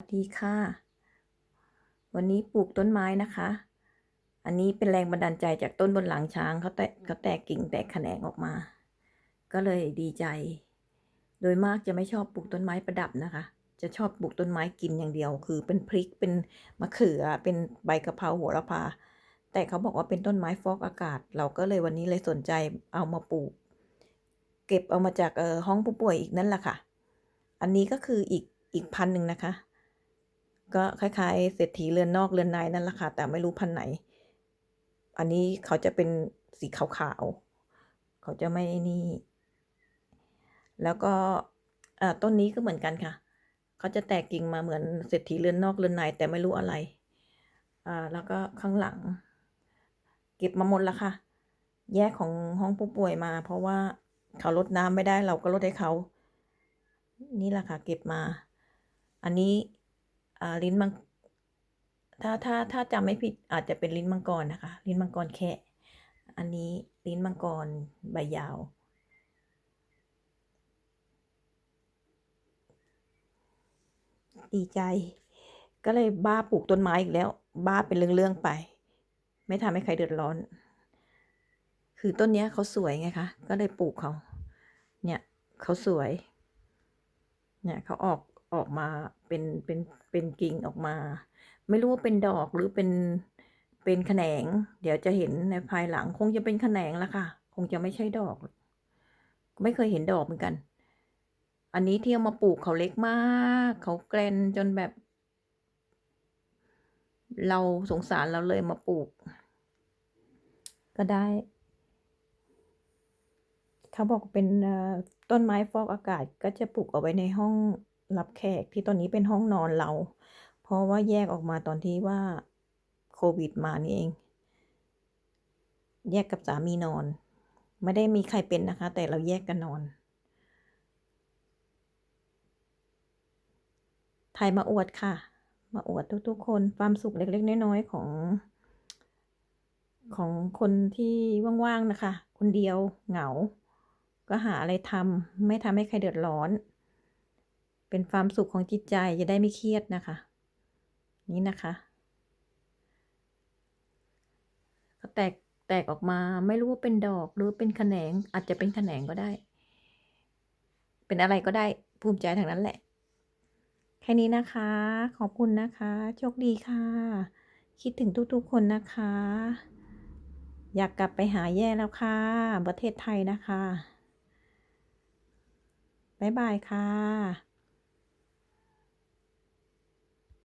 สวัสดีค่ะ วันนี้ปลูกต้นไม้นะคะ อันนี้เป็นแรงบันดาลใจจากต้นบนหลังช้างเขาแตกเขาแตกกิ่งแตกแขนงออกมา ก็เลยดีใจ โดยมากจะไม่ชอบปลูกต้นไม้ประดับนะคะ จะชอบปลูกต้นไม้กินอย่างเดียว คือเป็นพริกเป็นมะเขือเป็นใบกะเพราโหระพา แต่เขาบอกว่าเป็นต้นไม้ฟอกอากาศ เราก็เลยวันนี้เลยสนใจเอามาปลูก เก็บเอามาจากเออห้องผู้ป่วยอีกนั่นแหละค่ะ อันนี้ก็คืออีกอีกพันหนึ่งนะคะ ก็คล้ายๆเศรษฐีเรือนนอกเรือนในนั่นแหละค่ะแต่ไม่รู้พันไหน อันนี้เขาจะเป็นสีขาวๆเขาจะไม่นี่ แล้วก็ต้นนี้ก็เหมือนกันค่ะ เขาจะแตกกิ่งมาเหมือนเศรษฐีเรือนนอกเรือนในแต่ไม่รู้อะไรอ่าแล้วก็ข้างหลัง เก็บมาหมดแล้วค่ะ แยกของห้องผู้ป่วยมา เพราะว่าเขาลดน้ำไม่ได้เราก็ลดให้เขา นี่แหละค่ะเก็บมา อันนี้ ลิ้นมังถ้าถ้าถ้าจำไม่ผิดอาจจะเป็นลิ้นมังกรนะคะ ลิ้นมังกรแคะอันนี้ลิ้นมังกรใบยาว ดีใจ ก็เลยบ้าปลูกต้นไม้อีกแล้ว บ้าเป็นเรื่องๆไป ไม่ทำให้ใครเดือดร้อน คือต้นนี้เขาสวยไงคะ ก็เลยปลูกเขา เนี่ยเขาสวย เนี่ยเขาออก ออกมาเป็นเป็นเป็นกิ่งออกมา ไม่รู้ว่าเป็นดอกหรือเป็นเป็นแขนง เดี๋ยวจะเห็นในภายหลังคงจะเป็นแขนงละค่ะ คงจะไม่ใช่ดอก ไม่เคยเห็นดอกเหมือนกัน อันนี้ที่เอามาปลูกเขาเล็กมาก เขาแกรนจนแบบ เราสงสารเราเลยมาปลูก ก็ได้ เขาบอกเป็นต้นไม้ฟอกอากาศก็จะปลูกเอาไว้ในห้อง รับแขกที่ตอนนี้เป็นห้องนอนเรา เพราะว่าแยกออกมาตอนที่ว่าโควิดมานี่เอง แยกกับสามีนอน ไม่ได้มีใครเป็นนะคะ แต่เราแยกกันนอน ถ่ายมาอวดค่ะ มาอวดทุกๆ คนความสุขเล็ก ๆ น้อยๆของ ของคนที่ว่าง ๆ นะคะ คนเดียวเหงา ก็หาอะไรทำไม่ทำให้ใครเดือดร้อน เป็นความสุขของจิตใจจะได้ไม่เครียดนะคะ นี่นะคะก็แตกแตกออกมาไม่รู้ว่าเป็นดอกหรือเป็นแขนง อาจจะเป็นแขนงก็ได้ เป็นอะไรก็ได้ภูมิใจทางนั้นแหละ แค่นี้นะคะ ขอบคุณนะคะ โชคดีค่ะ คิดถึงทุกๆคนนะคะ อยากกลับไปหาแย่แล้วค่ะ ประเทศไทยนะคะ บ๊ายบายค่ะ